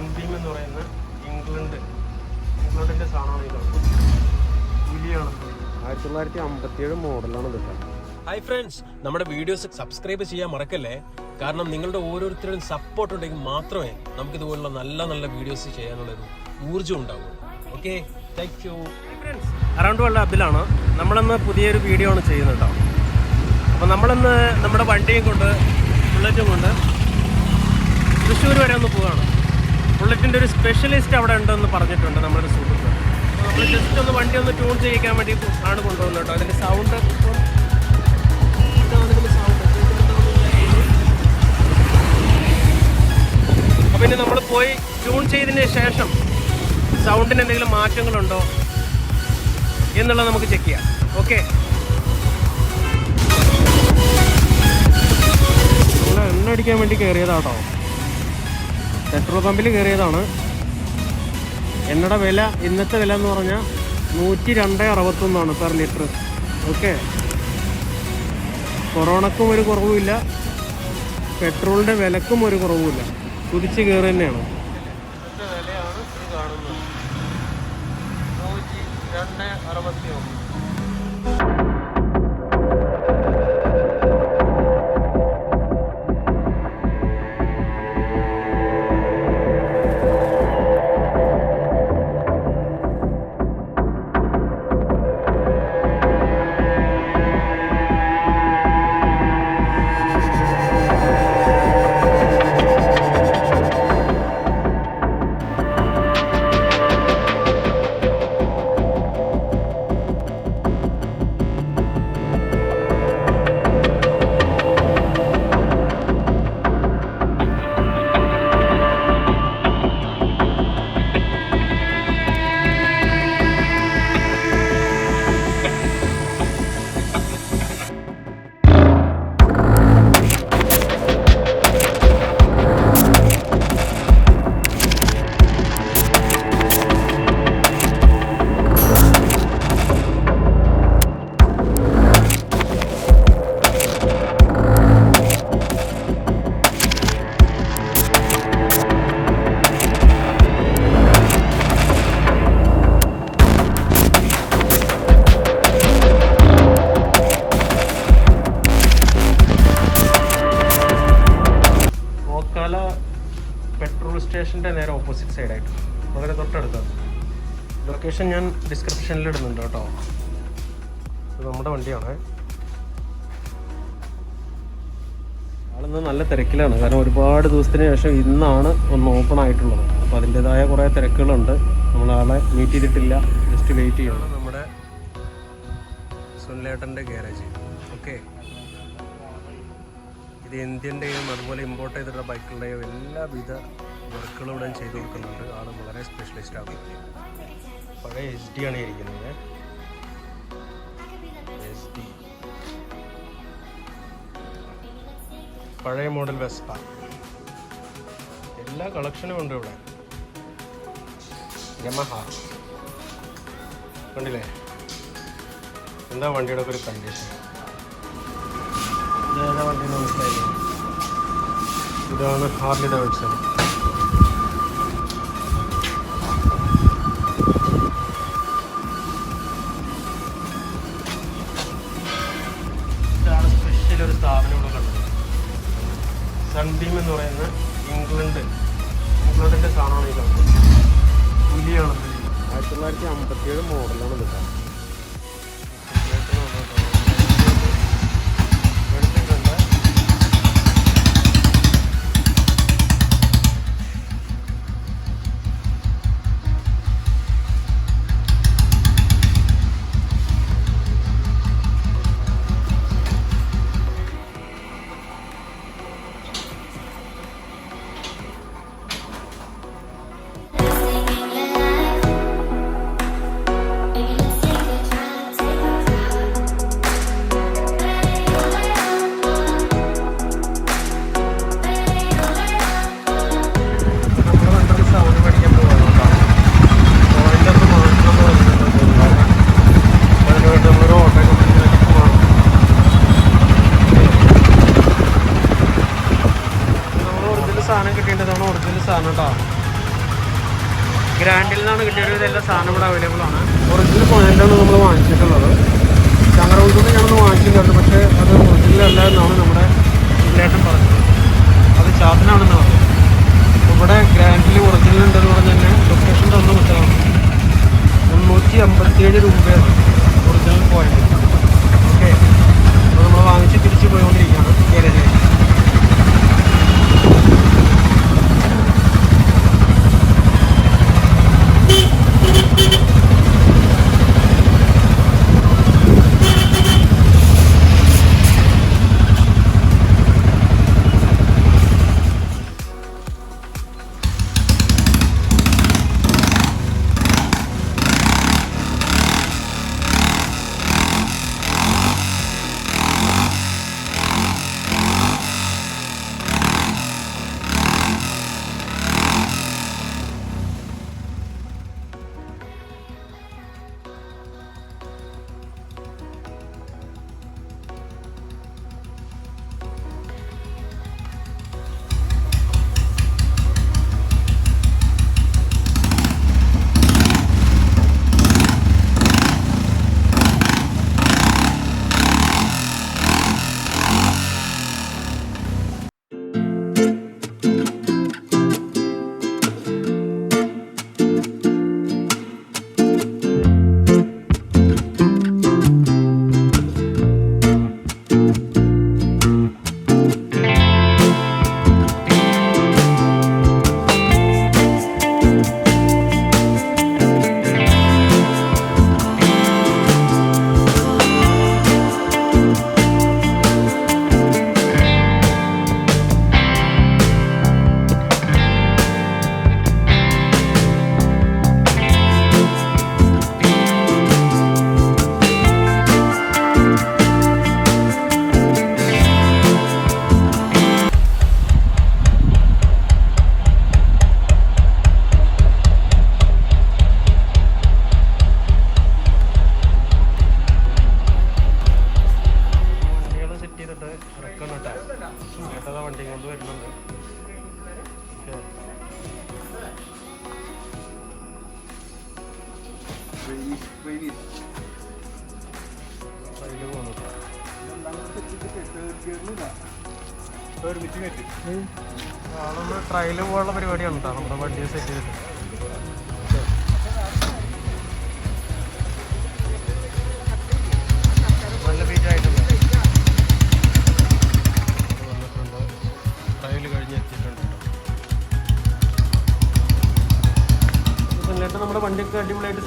Sunbeam എന്ന് പറയുന്ന England. ഇംഗ്ലണ്ടിന്റെ സാധനമാണ് ഈ കാണുന്നത് പുലിയാണ്. ആയിരത്തി തൊള്ളായിരത്തി അമ്പത്തിയേഴ് മോഡലാണ് ഇതൊക്കെ ഹായ് ഫ്രണ്ട്സ് നമ്മുടെ വീഡിയോസ് സബ്സ്ക്രൈബ് ചെയ്യാൻ മറക്കല്ലേ? കാരണം നിങ്ങളുടെ ഓരോരുത്തരുടെയും സപ്പോർട്ട് ഉണ്ടെങ്കിൽ മാത്രമേ നമുക്ക് ഇതുപോലുള്ള നല്ല നല്ല വീഡിയോസ് ചെയ്യാനുള്ള ഒരു ഊർജം ഉണ്ടാവുള്ളൂ. Okay thank you friends around world അബിലാണ് നമ്മളിന്ന് പുതിയൊരു വീഡിയോ ആണ് ചെയ്യുന്നത് കേട്ടോ. അപ്പോൾ നമ്മളിന്ന് നമ്മുടെ വണ്ടിയും കൊണ്ട് ബുള്ളറ്റും കൊണ്ട് തൃശ്ശൂർ വരെ ഒന്ന് പോവുകയാണ് ബുള്ളറ്റിന്റെ ഒരു സ്പെഷ്യലിസ്റ്റ് അവിടെ ഉണ്ടെന്ന് പറഞ്ഞിട്ടുണ്ട് നമ്മുടെ ഒരു സുഹൃത്ത്. നമ്മൾ ജസ്റ്റ് ഒന്ന് വണ്ടി ഒന്ന് ട്യൂൺ ചെയ്യിക്കാൻ വേണ്ടി ആണ് കൊണ്ടുവന്നത് കേട്ടോ. അതിന്റെ സൗണ്ട് ഇപ്പം അപ്പോൾ ഇനി നമ്മൾ പോയി ട്യൂൺ ചെയ്തതിന് ശേഷം സൗണ്ടിന് എന്തെങ്കിലും മാറ്റങ്ങളുണ്ടോ എന്നുള്ളത് നമുക്ക് ചെക്ക് ചെയ്യാം. ഓക്കെ എണ്ണ അടിക്കാൻ വേണ്ടി കയറിയതാട്ടോ പെട്രോൾ പമ്പിൽ കയറിയതാണ്. എണ്ണയുടെ വില ഇന്നത്തെ വില എന്ന് പറഞ്ഞാൽ നൂറ്റി രണ്ട് അറുപത്തൊന്നാണ് പെർ ലിറ്റർ. ഓക്കെ. കൊറോണക്കും ഒരു കുറവുമില്ല. പെട്രോളിന്റെ വിലക്കും ഒരു കുറവുമില്ല. കുതിച്ച് കയറി തന്നെയാണ്. പെട്രോൾ നേരെ ഓപ്പോസിറ്റ് സൈഡായിട്ട് വളരെ തൊട്ടടുത്താണ്. ലൊക്കേഷൻ ഞാൻ ഡിസ്ക്രിപ്ഷനിൽ ഇടുന്നുണ്ട് കേട്ടോ. ഇത് നമ്മുടെ വണ്ടിയാണ്. ആളിന്ന് നല്ല തിരക്കിലാണ്. കാരണം ഒരുപാട് ദിവസത്തിന് ശേഷം ഇന്നാണ് ഒന്ന് ഓപ്പൺ ആയിട്ടുള്ളത്. അപ്പോൾ അതിന്റെതായ കുറേ തിരക്കുകളുണ്ട്. നമ്മൾ ആളെ മീറ്റ് ചെയ്തിട്ടില്ല. ജസ്റ്റ് വെയിറ്റ് ചെയ്യണം. നമ്മുടെ സുനിലേട്ടന്റെ ഗ്യാരേജ് ഓക്കെ ഇത് ഇന്ത്യന്റെയും അതുപോലെ ഇമ്പോർട്ട് ചെയ്തിട്ടുള്ള ബൈക്കുകളുടെയും എല്ലാവിധ വർക്കുകളും ഇവിടെ ചെയ്തു കൊടുക്കുന്നുണ്ട്. ആൾ വളരെ സ്പെഷ്യലിസ്റ്റ് ആണ്. പഴയ എസ് ഡി ആണ് ഇരിക്കുന്നത്. എസ് ഡി പഴയ മോഡൽ വെസ്പ എല്ലാ കളക്ഷനും ഉണ്ട് ഇവിടെ. യമഹ കണ്ടില്ലേ? എന്താ വണ്ടിയുടെ ഒരു കണ്ടീഷൻ ഇതേതാ വണ്ടി? മനസ്സിലായില്ലേ ഇതാണ് ഹാർലി ഡേവിഡ്സൺ ഇതാണ് സ്പെഷ്യൽ ഒരു സ്ഥാപനം ഇവിടെ കണ്ടത്. സൺബീം എന്ന് പറയുന്ന ഇംഗ്ലണ്ട് ഇംഗ്ലണ്ടിന്റെ സാധനമാണ് ഈ കാണുന്നത്. പുലിയാണ് ആയിരത്തി തൊള്ളായിരത്തി അമ്പത്തിയേഴ് മോഡലാണ് ഇതൊക്കെ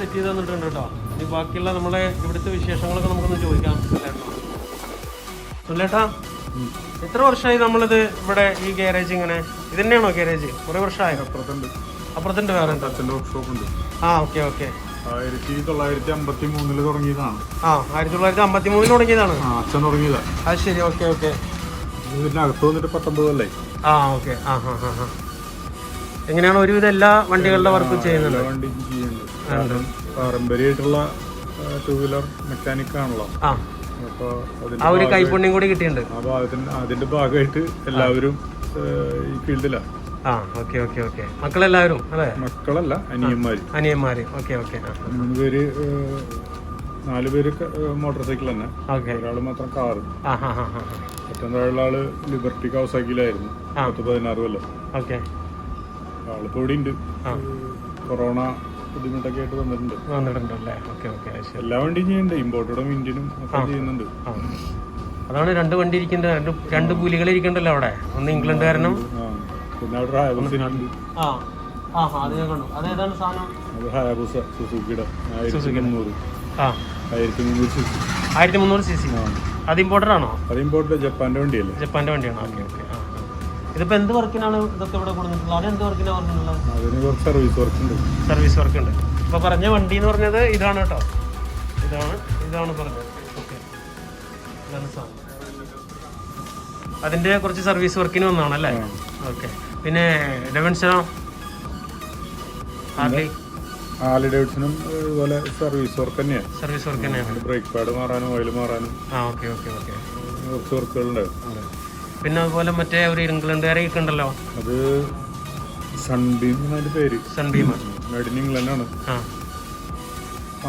സെറ്റ് ചെയ്ത് തന്നിട്ടുണ്ട് കേട്ടോ. ഇനി ബാക്കിയുള്ള നമ്മളെ ഇവിടുത്തെ വിശേഷങ്ങളൊക്കെ നമുക്കൊന്ന് ചോദിക്കാം. ചൊല്ലേട്ടാ എത്ര വർഷമായി നമ്മളിത് ഇവിടെ ഈ ഗാരേജ് ഇങ്ങനെ? ഇത് തന്നെയാണോ ഗാരേജ് കുറെ വർഷമായി? അപ്പുറത്തുണ്ട്. അപ്പുറത്തുണ്ട് വേറെ വർക്ക്ഷോപ്പ് ഉണ്ട്. ആ ഓക്കെ ഓക്കെ ആയിരത്തി തൊള്ളായിരത്തി അമ്പത്തി മൂന്നിൽ തുടങ്ങിയതാണ്. ആ ആയിരത്തി തൊള്ളായിരത്തി അമ്പത്തി മൂന്നിൽ തുടങ്ങിയതാണ്? ആ അച്ഛൻ അത് ശരി ഓക്കെ ഓക്കെ വന്നിട്ട് ആ ഓക്കെ ആ ഹാ ഹാ ഹാ എങ്ങനെയാണ് ഒരുവിധം എല്ലാ വണ്ടികളുടെ വർക്കും വണ്ടിയും ചെയ്യുന്നുണ്ട്. പാരമ്പര്യമായിട്ടുള്ള ടൂ വീലർ മെക്കാനിക് ആണല്ലോ. അതിന്റെ ആ ഒരു കൈപ്പുണ്യം കൂടി കിട്ടിയിട്ടുണ്ട്. അപ്പൊ അതിന് അതിന്റെ ഭാഗമായിട്ട് എല്ലാവരും ഈ ഫീൽഡിലാണ് ആ ഓക്കെ ഓക്കെ ഓക്കെ. മക്കളെല്ലാവരും അല്ലേ? മക്കളല്ല അനിയന്മാര്. അനിയന്മാര്. Okay okay. മൂന്ന് പേര് നാല് പേര് മോട്ടോർ സൈക്കിൾ തന്നെ ഒരാൾ മാത്രം കാറ്. ഏറ്റവും താഴെയുള്ള ആൾ ലിബർട്ടി കൗസാക്കിയിലായിരുന്നു സൈക്കിളായിരുന്നു പത്ത് പതിനാറ് കൊല്ലം. ഓക്കെ. ആളിപ്പോ ഇവിടെ ഉണ്ട് കൊറോണ ബുദ്ധിമുട്ടൊക്കെ ആയിട്ട് വന്നിട്ടുണ്ട്. വന്നിട്ടുണ്ടല്ലേ? ഓക്കെ ഓക്കെ എല്ലാ വണ്ടിയും ചെയ്യുന്നുണ്ട്. ഇമ്പോർട്ടഡും ഇന്ത്യനും ഒക്കെ ചെയ്യുന്നുണ്ട്. അതാണ് രണ്ട് വണ്ടി ഇരിക്കുന്നത്. രണ്ട് രണ്ട് പുലികൾ ഇരിക്കണ്ടല്ലോ അവിടെ. ഒന്ന് ഇംഗ്ലണ്ടുകാരനും പിന്നെ അവിടെ ആ ആ ഹാ അത് ഞാൻ കണ്ടു. അതേതാണ് സാധനം? അത് ഹായബുസ സുസുക്കിയുടെ ആയിരത്തി മുന്നൂറ് ആ. ആയിരത്തി മുന്നൂറ് സി സി ആയിരത്തി മുന്നൂറ് സി സി അത് ഇമ്പോർട്ടഡ് ആണോ അത് ഇമ്പോർട്ടഡ് ജപ്പാന്റെ വണ്ടിയല്ലേ? ജപ്പാന്റെ വണ്ടിയാണ്. Okay okay. ആ. ഇതിപ്പോ എന്ത് വർക്കിനാണ് ഇതൊക്കെ ഇവിടെ കൊടുത്തിട്ടുള്ളത്? അവിടെ എന്ത് വർക്കിനാണ് പറഞ്ഞിട്ടുള്ളത്? സർവീസ് വർക്ക് ഉണ്ട്. സർവീസ് വർക്ക് ഉണ്ട്. ഇപ്പൊ പറഞ്ഞ വണ്ടി എന്ന് പറഞ്ഞത് ഇതാണ് കേട്ടോ. ഇതാണ് ഇതാണ് പറഞ്ഞത്. ഓക്കെ ഇതാണ് സാധനം അതിന്റെ കുറച്ച് സർവീസ് വർക്കിന് വന്നതാണ് അല്ലേ ഓക്കെ പിന്നെ ഡെവൻസനോ ഹാർലി? ഹാർലി ഇതുപോലെ സർവീസ് വർക്ക് തന്നെയാണ്. സർവീസ് വർക്ക് തന്നെയാണ്. ബ്രേക്ക് പാഡ് മാറാനും ഓയിൽ മാറാനും ആ ഓക്കെ ഓക്കെ ഓക്കെ കുറച്ച് വർക്കുകളുണ്ടായിരുന്നു പിന്നെ അതുപോലെ മറ്റേ ഒരു ഇംഗ്ലണ്ടുകാരെ ഒക്കെ ഉണ്ടല്ലോ. അത് സൺബീം എന്നതിന്റെ പേര്. സൺബീം ഇംഗ്ലണ്ടാണ്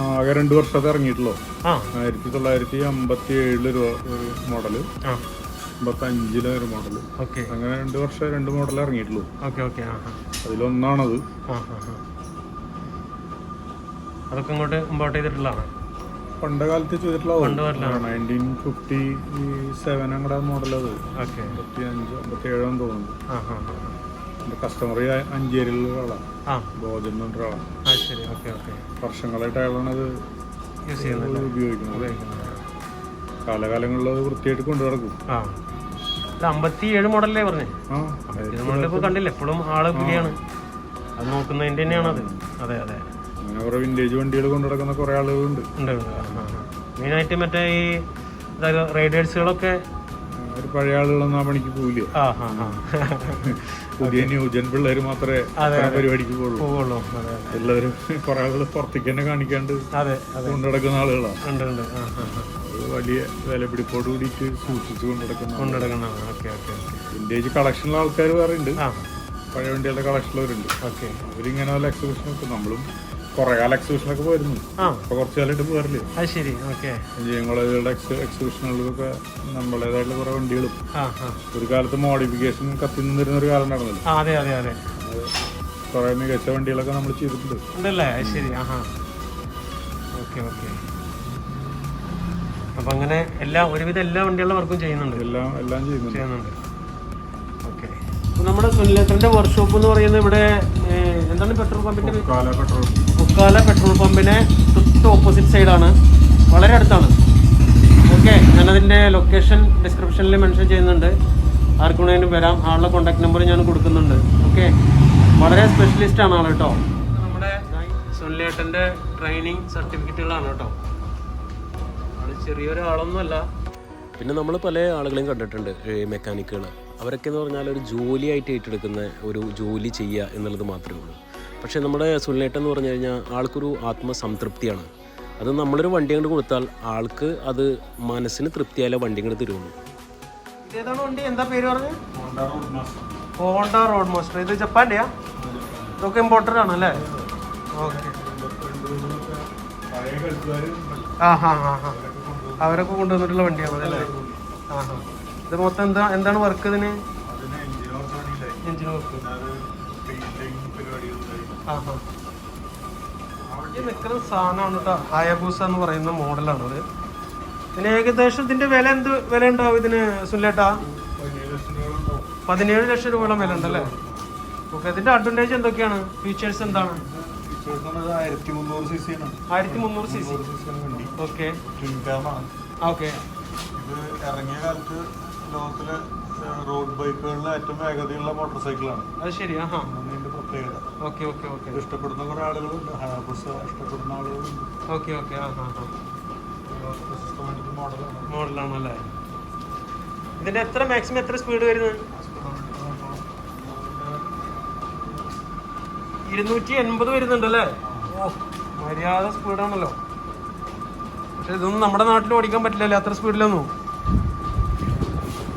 ആകെ രണ്ട് വർഷത്തെ ഇറങ്ങിയിട്ടുള്ളൂ. ആയിരത്തി തൊള്ളായിരത്തി അമ്പത്തി ഏഴിൽ ഒരു മോഡൽ അമ്പത്തി അഞ്ചിലെ ഒരു മോഡൽ അങ്ങനെ രണ്ട് വർഷം രണ്ട് മോഡൽ ഇറങ്ങിയിട്ടുള്ളൂ. അതിലൊന്നാണത്. അതൊക്കെ ഇങ്ങോട്ട് ഇമ്പോർട്ട് ചെയ്തിട്ടുള്ളതാണ്. പണ്ട് കാലത്ത് ചെയ്തിട്ടുള്ള നയന്റീൻ ഫിഫ്റ്റി സെവൻ അങ്ങടെ മോഡൽ അത് അമ്പത്തി അഞ്ച് അമ്പത്തി ഏഴാന്ന് തോന്നുന്നു കസ്റ്റമർ അഞ്ചേരിയിലുള്ള ആ. ബോധൻ ഒരാളാണ് വർഷങ്ങളായിട്ട് അയാളാണ് അത് ഉപയോഗിക്കുന്നത്. കാലകാലങ്ങളിൽ അത് വൃത്തിയായിട്ട് കൊണ്ടു നടക്കും. അമ്പത്തിയേഴ് മോഡലല്ലേ പറഞ്ഞേ? ആ ഇത് കണ്ടില്ല? എപ്പോഴും ആൾ പുലിയാണ് അത് നോക്കുന്നതിന്റെ തന്നെയാണ് അത് അതെ അതെ. അങ്ങനെ കുറെ വിന്റേജ് വണ്ടികൾ കൊണ്ടു നടക്കുന്ന കുറെ ആളുകളുണ്ട്. മെയിനായിട്ട് മറ്റേ ഈ റൈഡേഴ്സുകളൊക്കെ ഒരു പഴയ ആളുകളൊന്നും ആ പണിക്ക് പോവില്ല. പുതിയ ന്യൂജൻ പിള്ളേർ മാത്രമേ പരിപാടിക്ക് പോകുള്ളൂ എല്ലാവരും കുറെ ആളുകൾ പുറത്തേക്ക് തന്നെ കാണിക്കാണ്ട് കൊണ്ടു നടക്കുന്ന ആളുകളാണ് വലിയ വിലപിടിപ്പോട് കൂടിയിട്ട് സൂക്ഷിച്ച് കൊണ്ടു നടക്കുന്ന വിന്റേജ് കളക്ഷനുള്ള ആൾക്കാർ വേറെ ഉണ്ട് പഴയ വണ്ടികളുടെ കളക്ഷനുള്ളവരുണ്ട് അവരിങ്ങനെ വല്ല എക്സിബിഷൻ ഒക്കെ നമ്മളും കുറെ കാലം എക്സിബിഷനൊക്കെ പോയിരുന്നു. ഇപ്പൊ കുറച്ച് കാലമായിട്ട് പോകാറില്ലേ? അത് ശരി ഓക്കെ. എഞ്ചിനീയറിംഗ് കോളേജുകളുടെ എക്സ് എക്സിബിഷനുകളിലൊക്കെ നമ്മളേതായിട്ടുള്ള കുറെ വണ്ടികളും. ഒരു കാലത്ത് മോഡിഫിക്കേഷൻ കത്തി നിന്നിരുന്ന ഒരു കാലം നടന്നല്ലോ. കൊറേ അതെ അതെ അതെ. അത് കുറെ മികച്ച വണ്ടികളൊക്കെ നമ്മൾ ചെയ്തിട്ടുണ്ട്. ഉണ്ടല്ലേ? അത് ശരി ആഹാ ഓക്കെ ഓക്കെ. അപ്പം അങ്ങനെ എല്ലാ ഒരുവിധം എല്ലാ വണ്ടികളുടെ വർക്കും ചെയ്യുന്നുണ്ട്. എല്ലാം എല്ലാം ചെയ്യുന്നുണ്ട്. ചെയ്യുന്നുണ്ട്. ഓക്കെ. നമ്മുടെ സുനിലേത്രന്റെ വർക്ക്ഷോപ്പ് എന്ന് പറയുന്നത് ഇവിടെ എന്താണ്? പെട്രോൾ പമ്പിന്റെ പെട്രോൾ പമ്പ്. പെട്രോൾ മുക്കാല പെട്രോൾ പമ്പിന് തൊട്ട് ഓപ്പോസിറ്റ് സൈഡാണ് വളരെ അടുത്താണ്. ഓക്കെ ഞാനതിന്റെ ലൊക്കേഷൻ ഡിസ്ക്രിപ്ഷനിൽ മെൻഷൻ ചെയ്യുന്നുണ്ട്. ആർക്കുണ്ടെങ്കിലും വരാം. ആളുടെ കോൺടാക്ട് നമ്പർ ഞാൻ കൊടുക്കുന്നുണ്ട്. ഓക്കെ വളരെ സ്പെഷ്യലിസ്റ്റ് ആണ് ആൾ കേട്ടോ നമ്മുടെ സുനിലേട്ടന്റെ ട്രെയിനിങ് സർട്ടിഫിക്കറ്റുകളാണ് കേട്ടോ ആൾ ചെറിയൊരാളൊന്നുമല്ല. പിന്നെ നമ്മൾ പല ആളുകളെയും കണ്ടിട്ടുണ്ട് മെക്കാനിക്കുകൾ അവരൊക്കെ എന്ന് പറഞ്ഞാൽ ഒരു ജോലിയായിട്ട് ഏറ്റെടുക്കുന്ന ഒരു ജോലി ചെയ്യുക എന്നുള്ളത് മാത്രമേ ഉള്ളൂ. പക്ഷേ നമ്മുടെ സുനിലേട്ടൻ എന്ന് പറഞ്ഞു കഴിഞ്ഞാൽ ആൾക്കൊരു ആത്മസംതൃപ്തിയാണ്. അത് നമ്മളൊരു വണ്ടി അങ്ങോട്ട് കൊടുത്താൽ ആൾക്ക് അത് മനസ്സിന് തൃപ്തിയായാലേ വണ്ടി അങ്ങോട്ട് തരുള്ളൂ. ഇതേതാണ് വണ്ടി? എന്താ പേര് പറഞ്ഞത് ഹോണ്ട റോഡ് മാസ്റ്റർ. ഇത് ജപ്പാന്റെയാ? ഇതൊക്കെ ഇമ്പോർട്ടന്റ് ആണ് അല്ലേ? ഓക്കെ. ആ ഹാ ഹാ ഹാ. അവരൊക്കെ കൊണ്ടുവന്നിട്ടുള്ള വണ്ടിയാണ് അല്ലേ? ആ ഹാ. ഇത് മൊത്തം എന്താ എന്താണ് വർക്ക് ഇതിന്? അതിന് എഞ്ചിൻ വർക്ക് ഈ നിൽക്കുന്ന സാധനമാണ് കേട്ടോ ഹയബൂസ എന്ന് പറയുന്ന മോഡലാണ് അത് ഇതിന് ഏകദേശം ഇതിന്റെ വില എന്ത് വില ഉണ്ടാവും ഇതിന് സുല്ലേട്ടാ പതിനേഴ് ലക്ഷം രൂപയോളം വില ഉണ്ടല്ലേ? ഓക്കെ ഇതിന്റെ അഡ്വാന്റേജ് എന്തൊക്കെയാണ്? ഫീച്ചേഴ്സ് എന്താണ്? ആയിരത്തി മുന്നൂറ് സി സി ഓക്കെ. ഓക്കെ. ഇത് ഇറങ്ങിയ കാലത്ത് ലോകത്തിലെ റോഡ് ബൈക്കുകളിലെ ഏറ്റവും വേഗതയുള്ള മോട്ടോർ സൈക്കിളാണ് അത് ശരി പ്രത്യേകത ഓക്കെ ഓക്കെ ഓക്കെ. ഇഷ്ടപ്പെടുന്ന കുറെ ആളുകളുണ്ട്. ഹയാബുസ ഇഷ്ടപ്പെടുന്ന ആളുകളുണ്ട്. ഓക്കെ ഓക്കെ ആ ഹാ ഹാ സിസ്റ്റമാറ്റിക് മോഡലാണ്. മോഡലാണല്ലേ? ഇതിന്റെ എത്ര മാക്സിമം എത്ര സ്പീഡ് വരുന്നത്? ഇരുന്നൂറ്റി എൺപത് വരുന്നുണ്ടല്ലേ? ഓ മര്യാദ സ്പീഡാണല്ലോ. പക്ഷെ ഇതൊന്നും നമ്മുടെ നാട്ടിൽ ഓടിക്കാൻ പറ്റില്ലല്ലേ അത്ര സ്പീഡിലൊന്നും.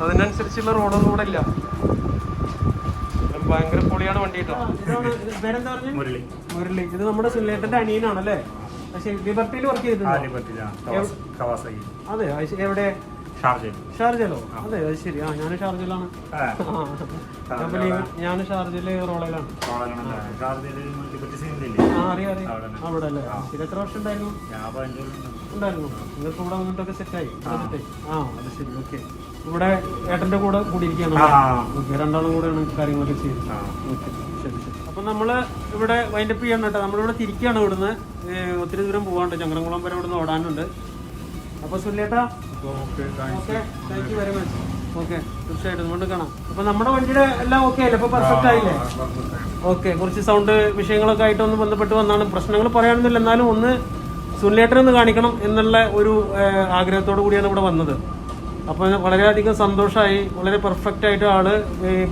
അതിനനുസരിച്ചുള്ള റോഡൊന്നും ഇവിടെ ഇല്ല. ഭയങ്കര പൊളിയാണ് വണ്ടി കേട്ടോ. പേരെന്താ പറഞ്ഞു? മുരളി. മുരളി. ഇത് നമ്മുടെ സുനിലേട്ടന്റെ അനിയനാണല്ലേ? പക്ഷേ ലിബർട്ടിയിൽ വർക്ക് ചെയ്തിട്ടുണ്ട് അതെ. എവിടെ? ഷാർജലോ അതെ അത് ശരി. ആ ഞാൻ ഷാർജയിലാണ്. ഞാൻ ഷാർജൽ റോളയിലാണ്. ആ. അറിയാം അറിയാം. അവിടെ അല്ലേ ശരി എത്ര വർഷം ഉണ്ടായിരുന്നു. ഉണ്ടായിരുന്നു. നിങ്ങൾക്ക് ഇവിടെ വന്നിട്ടൊക്കെ സെറ്റായി സെറ്റായി ആ. അത് ശരി. ഓക്കെ ഇവിടെ ഏട്ടന്റെ കൂടെ കൂടിയിരിക്കുകയാണ് ഓക്കെ രണ്ടാളും കൂടെയാണ് കാര്യങ്ങളൊക്കെ ചെയ്യുന്നത് ഓക്കെ ശരി ശരി. അപ്പം നമ്മൾ ഇവിടെ വൈൻഡപ്പ് ചെയ്യണം കേട്ടോ. നമ്മളിവിടെ തിരിക്കുകയാണ് ഇവിടുന്ന്. ഒത്തിരി ദൂരം പോകാണ്ട് ചങ്ങരംകുളം വരെ ഇവിടുന്ന് ഓടാനുണ്ട്. അപ്പോൾ സുല്ലേട്ടാ? Okay thank you very much okay തീർച്ചയായിട്ടും. കൊണ്ട് കാണാം. അപ്പൊ നമ്മുടെ വണ്ടിയുടെ എല്ലാം ഓക്കെ അല്ലേ? ഇപ്പൊ പെർഫെക്റ്റ് ആയില്ലേ? ഓക്കെ കുറച്ച് സൗണ്ട് വിഷയങ്ങളൊക്കെ ആയിട്ട് ഒന്ന് ബന്ധപ്പെട്ട് വന്നാണ്. പ്രശ്നങ്ങൾ പറയാനൊന്നുമില്ല. എന്നാലും ഒന്ന് സുനിലേട്ടൻ ഒന്ന് കാണിക്കണം എന്നുള്ള ഒരു ആഗ്രഹത്തോടു കൂടിയാണ് ഇവിടെ വന്നത്. അപ്പോൾ വളരെയധികം സന്തോഷമായി വളരെ പെർഫെക്റ്റ് ആയിട്ട് ആൾ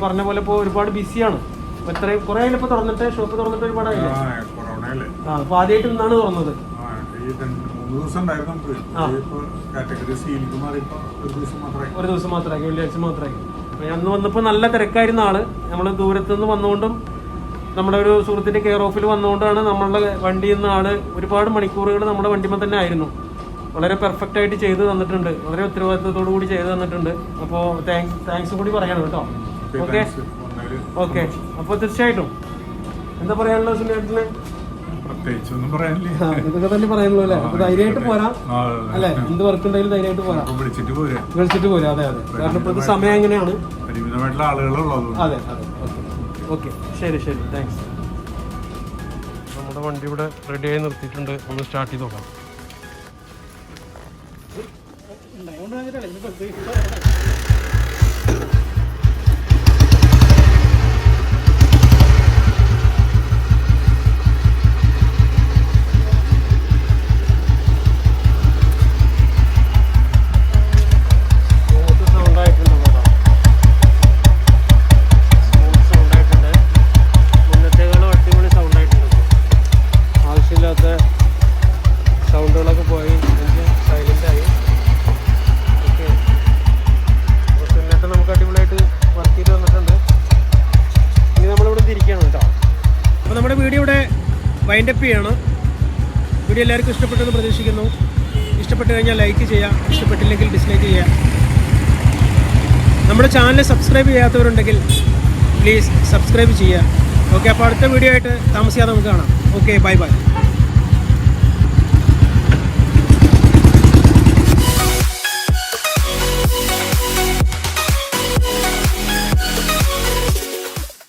പറഞ്ഞ പോലെ ഇപ്പോൾ ഒരുപാട് ബിസിയാണ്. ഇത്രയും കുറേ ഇപ്പോൾ തുറന്നിട്ട് ഷോപ്പ് തുറന്നിട്ട് ഒരുപാട് ആ അപ്പോൾ ആദ്യമായിട്ട് ഇന്നാണ് തുറന്നത്. ദിവസം ഒരു ദിവസം മാത്രമായി. വെള്ളിയാഴ്ച മാത്രമായി. അന്ന് വന്നപ്പോൾ നല്ല തിരക്കായിരുന്ന ആൾ. നമ്മൾ ദൂരത്തുനിന്ന് വന്നുകൊണ്ടും നമ്മുടെ ഒരു സുഹൃത്തിന്റെ കെയർ ഓഫിൽ വന്നുകൊണ്ടാണ് നമ്മളുടെ വണ്ടിയിൽ നിന്ന് ആൾ ഒരുപാട് മണിക്കൂറുകൾ നമ്മുടെ വണ്ടിമേ തന്നെ ആയിരുന്നു. വളരെ പെർഫെക്റ്റ് ആയിട്ട് ചെയ്തു തന്നിട്ടുണ്ട്. വളരെ ഉത്തരവാദിത്തത്തോടു കൂടി ചെയ്തു തന്നിട്ടുണ്ട്. അപ്പോൾ താങ്ക്സ് താങ്ക്സ് കൂടി പറയണം കേട്ടോ. ഓക്കെ ഓക്കെ അപ്പോൾ തീർച്ചയായിട്ടും. എന്താ പറയാനുള്ളത് സുനിയേട്ടന്? പ്രത്യേകിച്ച് ഒന്നും പറയാനില്ല ഇതൊക്കെ തന്നെ പറയാനുള്ളൂ അല്ലേ? ധൈര്യമായിട്ട് പോരാ. അല്ലെ? എന്ത് വർക്ക് ഉണ്ടെങ്കിലും ധൈര്യമായിട്ട് പോരാ. വിളിച്ചിട്ട് പോരെ. വിളിച്ചിട്ട് പോരാ. അതെ അതെ. കാരണം ഇപ്പൊ ഇത് സമയം എങ്ങനെയാണ്? പരിമിതമായിട്ടുള്ള ആളുകളുള്ളത് അതെ അതെ. ഓക്കെ ശരി ശരി താങ്ക്സ് നമ്മുടെ വണ്ടി ഇവിടെ റെഡിയായി നിർത്തിയിട്ടുണ്ട് ഒന്ന് സ്റ്റാർട്ട് ചെയ്ത് നോക്കാം വൈൻഡപ്പ് ചെയ്യണം. വീഡിയോ എല്ലാവർക്കും ഇഷ്ടപ്പെട്ടെന്ന് പ്രതീക്ഷിക്കുന്നു. ഇഷ്ടപ്പെട്ട് കഴിഞ്ഞാൽ ലൈക്ക് ചെയ്യാം. ഇഷ്ടപ്പെട്ടില്ലെങ്കിൽ ഡിസ്ലൈക്ക് ചെയ്യാം. നമ്മുടെ ചാനൽ സബ്സ്ക്രൈബ് ചെയ്യാത്തവരുണ്ടെങ്കിൽ പ്ലീസ് സബ്സ്ക്രൈബ് ചെയ്യുക. ഓക്കെ അപ്പോൾ അടുത്ത വീഡിയോ ആയിട്ട് താമസിയാതെ നമുക്ക് കാണാം. Okay bye bye